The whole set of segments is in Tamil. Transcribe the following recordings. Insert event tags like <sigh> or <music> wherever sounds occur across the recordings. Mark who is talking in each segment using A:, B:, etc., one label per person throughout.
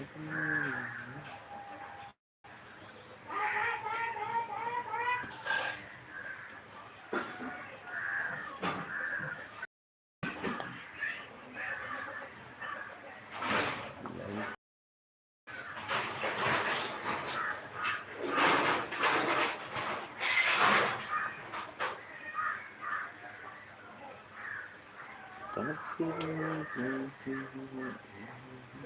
A: உள்ள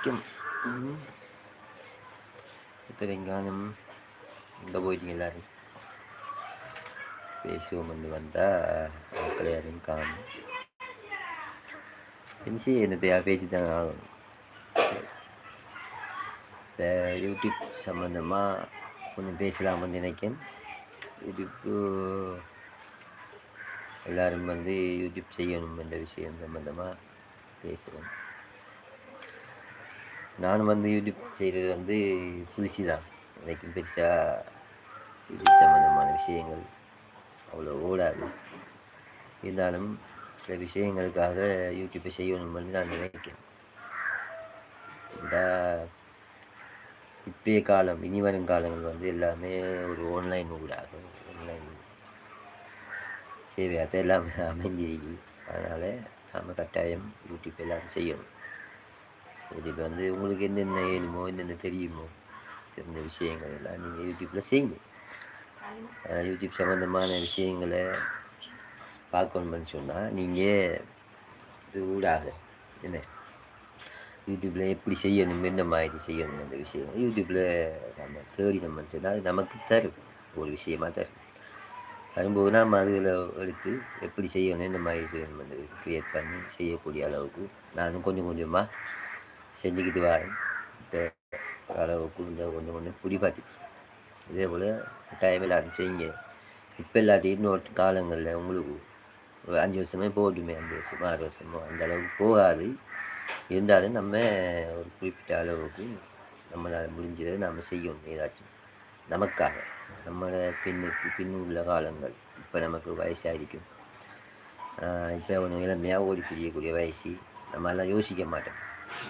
A: வந்திருக்கும் இப்போ எங்கானும் எங்கே போயிட்டீங்க எல்லாரும் பேசுவோம் வந்து வந்தால் மக்களை யாரும் காணும் பென்சி என்னத்தையா பேசி தான் இப்போ யூடியூப் சம்மந்தமாக கொஞ்சம் பேசலாம்னு நினைக்கிறேன் யூடியூப்பு எல்லாரும் வந்து யூடியூப் செய்யணும் என்ற விஷயம் சம்மந்தமாக பேசுகிறேன் நான் வந்து யூடியூப் செய்கிறது வந்து புதுசு தான். எனக்கு பெருசாக யூடியூப் சம்மந்தமான விஷயங்கள் அவ்வளோ ஓடாது. இருந்தாலும் சில விஷயங்களுக்காக யூடியூப்பை செய்யணும்னு நான் நினைக்கிறேன். இந்த இப்பய காலம் இனி வரும் காலங்கள் வந்து எல்லாமே ஒரு ஆன்லைன் ஊடாக ஆன்லைன் சேவையாக தான் எல்லாமே அமைஞ்சிருக்கு. அதனால் நாம் கட்டாயம் யூடியூப் எல்லாரும் செய்யணும். யூடியூப் வந்து உங்களுக்கு என்னென்ன ஏழுமோ என்னென்ன தெரியுமோ சிறந்த விஷயங்கள் எல்லாம் நீங்கள் யூடியூப்பில் செய்யுங்க. யூடியூப் சம்மந்தமான விஷயங்களை பார்க்கணும்னு சொன்னால் நீங்கள் இது ஊடாக என்ன? யூடியூப்பில் எப்படி செய்யணும் என்ன மாதிரி செய்யணும் அந்த விஷயம் யூடியூப்பில் நம்ம தேடி நம்ம சொன்னால் அது நமக்கு தரும். ஒரு விஷயமாக தரும். வரும்போது நாம் அதில் எடுத்து எப்படி செய்யணும் இந்த மாதிரி செய்யணும் அந்த க்ரியேட் பண்ணி செய்யக்கூடிய அளவுக்கு நானும் கொஞ்சம் கொஞ்சமாக செஞ்சுக்கிட்டு வரேன் இப்போ அளவுக்கு கொஞ்சம் கொஞ்சம் கொஞ்சம் பிடிப்பாட்டி இதே போல் டைம் எல்லாரும் செய்யுங்க. இப்போ எல்லாத்தையும் இன்னொரு காலங்களில் உங்களுக்கு ஒரு அஞ்சு வருஷமே போகட்டுமே அஞ்சு வருஷமோ ஆறு வருஷமோ அந்த அளவுக்கு போகாது. இருந்தாலும் நம்ம ஒரு குறிப்பிட்ட அளவுக்கு நம்மளால் முடிஞ்சதை நம்ம செய்யணும் ஏதாச்சும். நமக்காக நம்மளோட பின்னுக்கு பின் உள்ள காலங்கள். இப்போ நமக்கு வயசாகிருக்கும் இப்போ ஒன்று இளமையாக ஓடி பிரியக்கூடிய வயசு. நம்மளாம் யோசிக்க மாட்டோம்.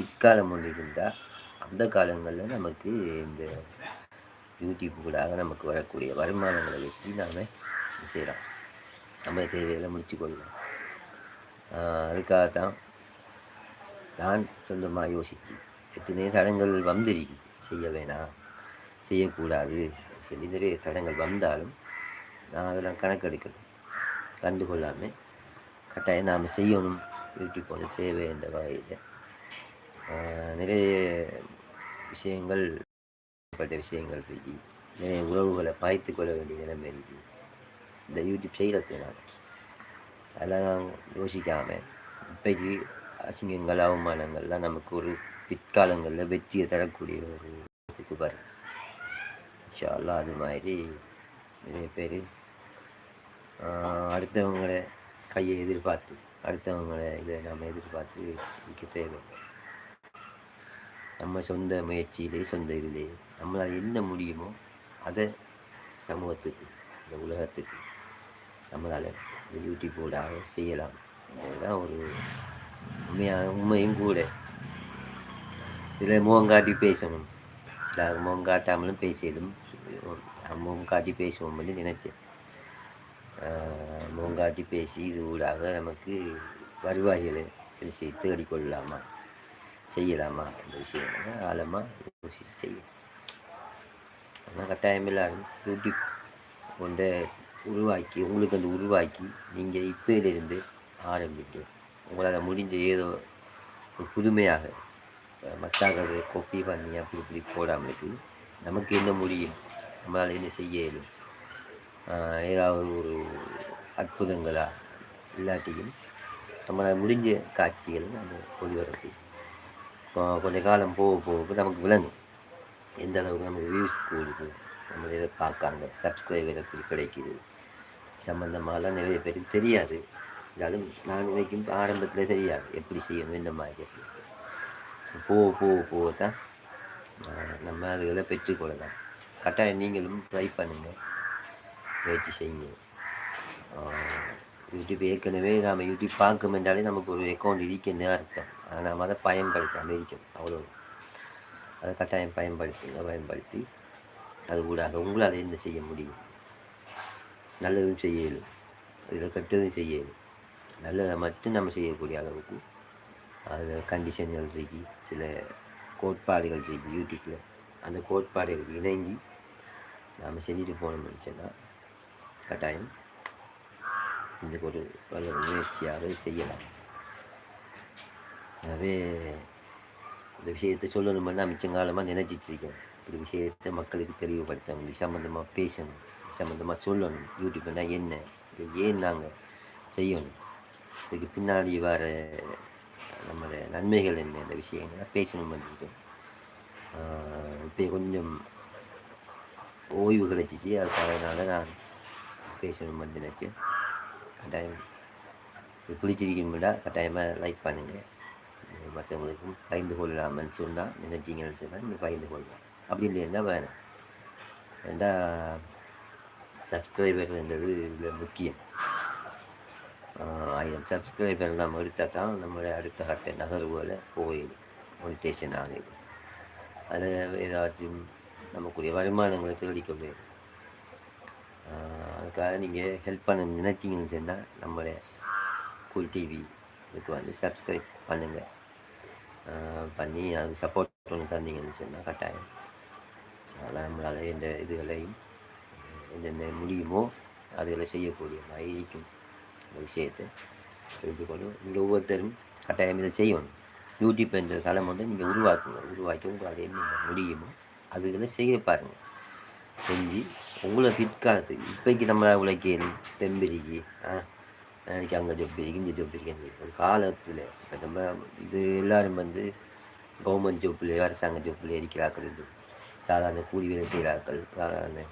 A: இக்காலம் ஒன்று இருந்தால் அந்த காலங்களில் நமக்கு இந்த யூடியூப்புகளாக கூட நமக்கு வரக்கூடிய வருமானங்களை வச்சு நாம் செய்கிறோம் நம்ம தேவைகளை முடிச்சு கொள்ளலாம். அதுக்காக தான் நான் சொந்தமாக யோசித்து எத்தனை தடங்கள் வந்திருக்கு செய்ய வேணாம் செய்யக்கூடாது சரி நிறைய தடங்கள் வந்தாலும் நான் அதெல்லாம் கணக்கெடுக்கணும் கண்டுகொள்ளாமல் கட்டாயம் நாம் செய்யணும். யூடியூப் வந்து தேவை என்ற வகையில் நிறைய விஷயங்கள் பட்ட விஷயங்கள் இருக்கு. நிறைய உறவுகளை பாய்த்து கொள்ள வேண்டிய நிலைமை இருக்கு. இந்த யூடியூப் செய்கிறதுனால அதெல்லாம் நான் யோசிக்காமல் இப்போக்கு அசிங்கங்கள் அவமானங்கள்லாம் நமக்கு ஒரு பிற்காலங்களில் வெற்றியை தரக்கூடிய ஒரு இதுக்கு பாரு இன்ஷால்லாம் அது மாதிரி நிறைய பேர் அடுத்தவங்களை கையை எதிர்பார்த்து அடுத்தவங்களை இதை நம்ம எதிர்பார்த்து நிற்க தேவை. நம்ம சொந்த முயற்சியிலே சொந்த இதிலே நம்மளால் என்ன முடியுமோ அதை சமூகத்துக்கு இந்த உலகத்துக்கு நம்மளால் இந்த யூடியூப்போடாக செய்யலாம். இதுதான் ஒரு உண்மையான உண்மையும் கூட. இதில் முகம் காட்டி பேசணும். சில முகம் காட்டாமலும் பேசியதும் முகம் காட்டி பேசுவோம் நினச்சேன். முகம் காட்டி பேசி இது ஊடாக நமக்கு வருவாய்களை தேடிக்கொள்ளலாமா? செய்யலாமா அந்த விஷயம் ஆழமாக யோசித்து செய்யும் ஆனால் கட்டாயம் இல்லாமல் யூடியூப் கொண்ட உருவாக்கி உங்களுக்கு அந்த உருவாக்கி நீங்கள் இப்போதிலிருந்து ஆரம்பிங்க. உங்களால் முடிஞ்ச ஏதோ ஒரு புதுமையாக மற்றாக கொப்பி பண்ணி அப்படி இப்படி போடாமல் நமக்கு என்ன முடியும்? நம்மளால் என்ன செய்ய இயலும்? ஏதாவது ஒரு அற்புதங்களா? இல்லாட்டியும் நம்மளால் முடிஞ்ச காட்சிகள் நம்ம ஒளிபரப்பி கொஞ்ச காலம் போக போக நமக்கு விளங்கும். எந்த அளவுக்கு நமக்கு வியூஸ் கூடுது நம்ம இதை பார்க்காங்க சப்ஸ்கிரைபர் எப்படி கிடைக்கிது. சம்மந்தமாகலாம் நிறைய பேருக்கு தெரியாது. இருந்தாலும் நான் நினைக்கும் ஆரம்பத்தில் தெரியாது. எப்படி செய்யணும் இந்த மாதிரி போக போக போக தான் நம்ம அதுகளை பெற்றுக்கொள்ளலாம் கட்டாயம் நீங்களும் ட்ரை பண்ணுங்கள் முயற்சி செய்யுங்க. யூடியூப் ஏற்கனவே நாம் யூடியூப் பார்க்கும் என்றாலே நமக்கு ஒரு அக்கௌண்ட் இருக்குன்னு அர்த்தம். அதை நாம் அதை பயன்படுத்தாமல் இருக்கும் அவ்வளோ அதை கட்டாயம் பயன்படுத்துங்க பயன்படுத்தி அது கூடாக உங்களால் என்ன செய்ய முடியும்? நல்லதும் செய்யலும் இதில் கெட்டதும் செய்யலும் நல்லதை மட்டும் நம்ம செய்யக்கூடிய அளவுக்கு அதில் கண்டிஷன்கள் இருக்கு சில கோட்பாடுகள் இருக்கு யூடியூப்பில் அந்த கோட்பாடுகள் இணங்கி நாம் செஞ்சுட்டு போனோம்னு சொன்னால் கட்டாயம் இந்த ஒரு நல்ல முயற்சியாகவே செய்யலாம். எனவே இந்த விஷயத்தை சொல்லணும்னா மிச்சங்காலமாக நினைச்சிட்டு இருக்கேன். இப்படி விஷயத்தை மக்களுக்கு தெளிவுபடுத்தணும் இது சம்மந்தமாக பேசணும் சம்மந்தமாக சொல்லணும் யூடியூப்னா என்ன இது ஏன் நாங்கள் செய்யணும்? இதுக்கு பின்னாடி வர நம்மளோட நன்மைகள் என்ன இந்த விஷயங்களை பேசணும் பண்ணிட்டு இப்போ கொஞ்சம் ஓய்வு கிடைச்சிச்சு அதுக்காக நான் பேசணும் வந்து நினச்சேன். கட்டாயம். பிடிச்சிருக்கீங்களா கட்டாயமாக லைக் பண்ணுங்கள் மற்றவங்களுக்கும் பகிர்ந்து கொள்ளலாம்னு சொன்னால் நினைச்சிங்கன்னு சொன்னால் நீங்கள் பகிர்ந்து கொள்ளலாம் அப்படி இல்லைன்னா வேணும். ஏன்னா சப்ஸ்கிரைபர்ன்றது இதில் முக்கியம். ஆயிரம் சப்ஸ்கிரைபர் நம்ம எடுத்தால் தான் நம்மளுடைய அடுத்த கட்ட நகர்வுகளை போயிடு மோனிட்டேஷன் ஆகுது. அதில் ஏதாச்சும் நமக்குரிய வருமானங்களை தேடிக்கொள்ள அதுக்காக நீங்கள் ஹெல்ப் பண்ண நினச்சிங்கன்னு சொன்னால் நம்மளுடைய கூல் டிவி இதுக்கு வந்து சப்ஸ்கிரைப் பண்ணுங்கள் பண்ணி அதுக்கு சப்போர்ட் பண்ணி தந்தீங்கன்னு சொன்னால் கட்டாயம். அதனால் நம்மளால் எந்த இதுகளையும் என்னென்ன முடியுமோ அதுகளை செய்யக்கூடிய மாதிரி இருக்கும் இந்த விஷயத்தை கொண்டு நீங்கள் ஒவ்வொருத்தரும் கட்டாயம் இதை செய்யணும். யூடியூப் என்ற தளம் வந்து நீங்கள் உருவாக்குங்க. உருவாக்கி உங்களால் என்ன முடியுமோ அதுகளை செய்ய பாருங்கள் செஞ்சு உங்களை பிற்காலத்துக்கு இப்போக்கு நம்மளை உழைக்கணும் செம்பிரிக்கு நாளைக்கு அங்கே ஜொப் இருக்கு இந்த ஜொப் இருக்கு ஒரு காலத்தில் இப்போ நம்ம இது எல்லோரும் வந்து கவர்மெண்ட் ஜொப்பில் அரசாங்க ஜொப்பில் இருக்கிறாக்கள் இது சாதாரண கூலி வேலை செய்கிறாக்கள் சாதாரண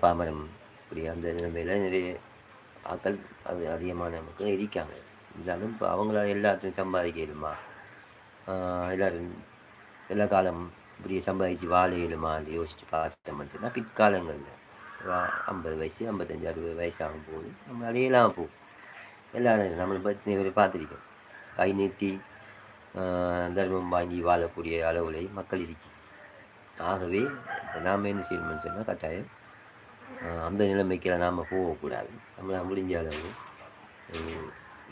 A: பாமரம் இப்படி அந்த நிலைமையில் நிறைய ஆக்கள் அது அதிகமான மக்கள் இருக்காங்க. இருந்தாலும் இப்போ அவங்களால எல்லாத்தையும் சம்பாதிக்கலுமா எல்லோரும் எல்லா காலம் இப்படி சம்பாதிச்சு வாழையிலுமா இயலுமான்னு யோசித்து பார்த்தோம்னு சொன்னால் பிற்காலங்களில். ஐம்பது வயசு ஐம்பத்தஞ்சு அறுபது வயசாகும் போது நம்ம அலையெல்லாம் போகும். எல்லாரும் நம்மளை பற்றி பேர் பார்த்துருக்கோம். கை நீட்டி தர்மம் வாங்கி வாழக்கூடிய அளவுல மக்கள் இருக்கு. ஆகவே நாம் என்ன செய்யணும்னு சொன்னால் கட்டாயம் அந்த நிலைமைக்கெல்லாம் நாம் போகக்கூடாது. நம்மளை முடிஞ்ச அளவு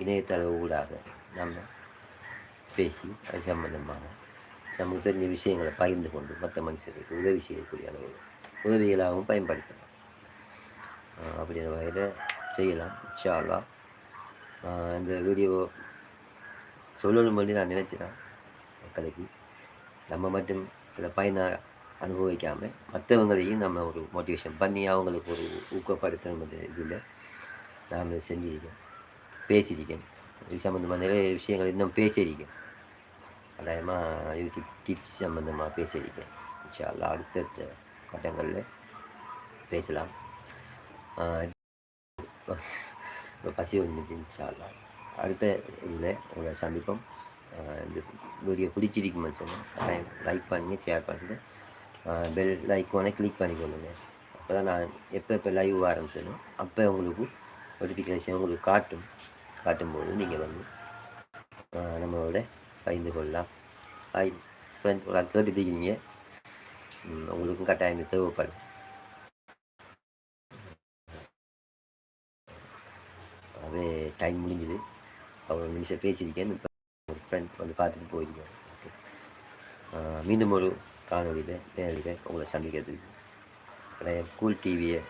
A: இணையத்தளவு ஊடாக நம்ம பேசி அது சம்மந்தமாக நமக்கு தெரிஞ்ச விஷயங்களை பகிர்ந்து கொண்டு மற்ற மனுஷர்களுக்கு உதவி செய்யக்கூடிய அளவு உதவிகளாகவும் பயன்படுத்தலாம். அப்படிங்கிற வகையில் செய்யலாம் இன்ஷா இந்த வீடியோ சொல்லணும் பண்ணி நான் நினச்சினேன் மக்களுக்கு. நம்ம மட்டும் இதில் பயனை அனுபவிக்காமல் மற்றவங்களையும் நம்ம ஒரு மோட்டிவேஷன் பண்ணி அவங்களுக்கு ஒரு ஊக்கப்படுத்தணும் இதில் நாம் செஞ்சிருக்கேன் பேசியிருக்கேன். இது சம்மந்தமாக நிறைய விஷயங்கள் இன்னும் பேசியிருக்கேன். கட்டாயமாக யூடியூப் டிப்ஸ் சம்மந்தமாக பேசியிருக்கேன் இன்ஷால்லா அடுத்தடுத்த அடுத்த கட்டங்களில் பேசலாம் இப்போ பசி வந்துட்டு இன்ஷால்லா அடுத்த இதில் உங்களை சந்திப்போம் இந்த வீடியோ பிடிச்சிருக்குமென்னு சொன்னால் கட்டாயம் லைக் பண்ணுங்கள் ஷேர் பண்ணுங்கள் பெல் லைக்கோனை கிளிக் பண்ணிக்கொள்ளுங்க அப்போ தான் நான் எப்போ எப்போ லைவ் ஆரம்பிச்சனோ அப்போ உங்களுக்கு நோட்டிஃபிகேஷன் உங்களுக்கு காட்டும் காட்டும்போது நீங்கள் வந்து நம்மளோட பயந்து கொள்ளலாம். ஹாய் ஃப்ரெண்ட் கேட்டுட்டீங்க ம், உங்களுக்கும் கட்டாயம் தேவைப்படும். அதே டைம் முடிஞ்சுது. அவ்வளோ நிமிஷம் பேசியிருக்கேன். இப்போ ஒரு ஃப்ரெண்ட் வந்து பார்த்துட்டு போயிருக்கேன். ஓகே. மீண்டும் ஒரு காணொலியில் நேரில் உங்களை சந்திக்கிறதுக்கு. கட்டாயம் கூல் டிவியை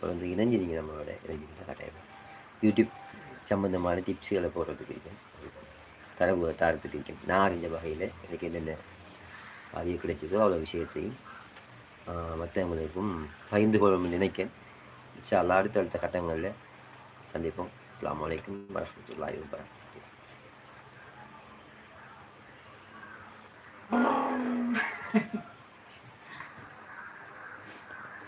A: தொடர்ந்து இணைஞ்சிருங்க நம்மளோட இணைஞ்சிருங்க கட்டாயம். யூடியூப் சம்மந்தமான டிப்ஸுகளை போடுறதுக்கு இருக்கேன். தரவு தார் இருக்கேன் நான் அறிஞ்ச வகையில் எனக்கு என்னென்ன அறிய கிடைச்சதோ அவ்வளோ விஷயத்தையும் மற்றவங்களுக்கும் பகிர்ந்து கொள்ள நினைக்க இன்ஷா அடுத்த அடுத்தடுத்த கட்டங்களில் சந்திப்போம். அஸ்ஸலாமு அலைக்கும் Thank <laughs> you.